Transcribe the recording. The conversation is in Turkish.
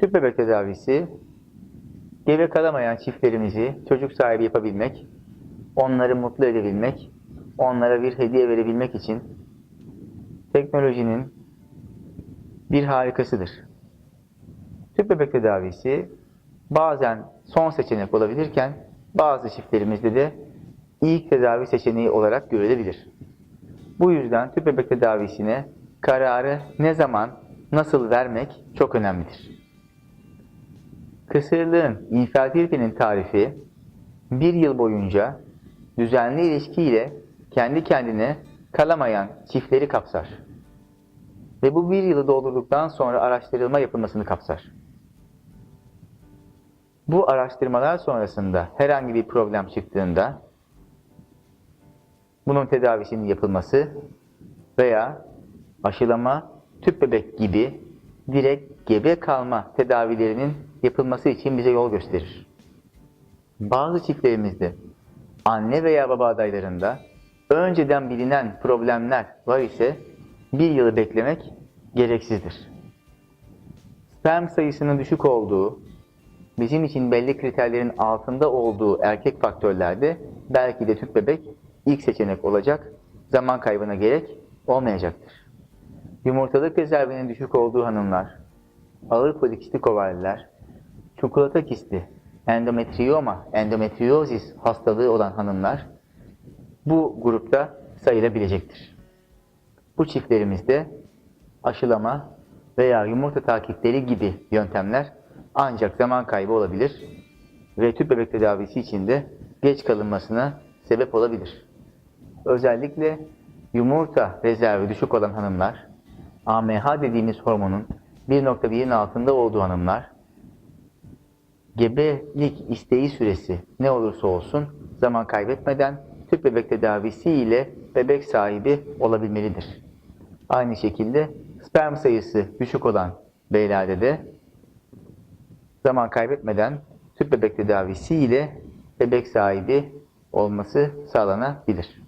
Tüp bebek tedavisi gebe kalamayan çiftlerimizi çocuk sahibi yapabilmek, onları mutlu edebilmek, onlara bir hediye verebilmek için teknolojinin bir harikasıdır. Tüp bebek tedavisi bazen son seçenek olabilirken bazı çiftlerimizde de ilk tedavi seçeneği olarak görülebilir. Bu yüzden tüp bebek tedavisine kararı ne zaman, nasıl vermek çok önemlidir. Kısırlığın, infertilitenin tarifi bir yıl boyunca düzenli ilişkiyle kendi kendine kalamayan çiftleri kapsar. Ve bu bir yılı doldurduktan sonra araştırılma yapılmasını kapsar. Bu araştırmalar sonrasında herhangi bir problem çıktığında bunun tedavisinin yapılması veya aşılama, tüp bebek gibi direkt gebe kalma tedavilerinin yapılması için bize yol gösterir. Bazı çiftlerimizde anne veya baba adaylarında önceden bilinen problemler var ise bir yılı beklemek gereksizdir. Sperm sayısının düşük olduğu, bizim için belli kriterlerin altında olduğu erkek faktörlerde belki de tüp bebek ilk seçenek olacak, zaman kaybına gerek olmayacaktır. Yumurtalık rezervinin düşük olduğu hanımlar, ağır polikistik ovarlar, çikolata kisti, endometrioma, endometriozis hastalığı olan hanımlar bu grupta sayılabilecektir. Bu çiftlerimizde aşılama veya yumurta takipleri gibi yöntemler ancak zaman kaybı olabilir ve tüp bebek tedavisi için de geç kalınmasına sebep olabilir. Özellikle yumurta rezervi düşük olan hanımlar, AMH dediğimiz hormonun 1.1'in altında olduğu hanımlar, gebelik isteği süresi ne olursa olsun zaman kaybetmeden tüp bebek tedavisi ile bebek sahibi olabilmelidir. Aynı şekilde sperm sayısı düşük olan beylerde de zaman kaybetmeden tüp bebek tedavisi ile bebek sahibi olması sağlanabilir.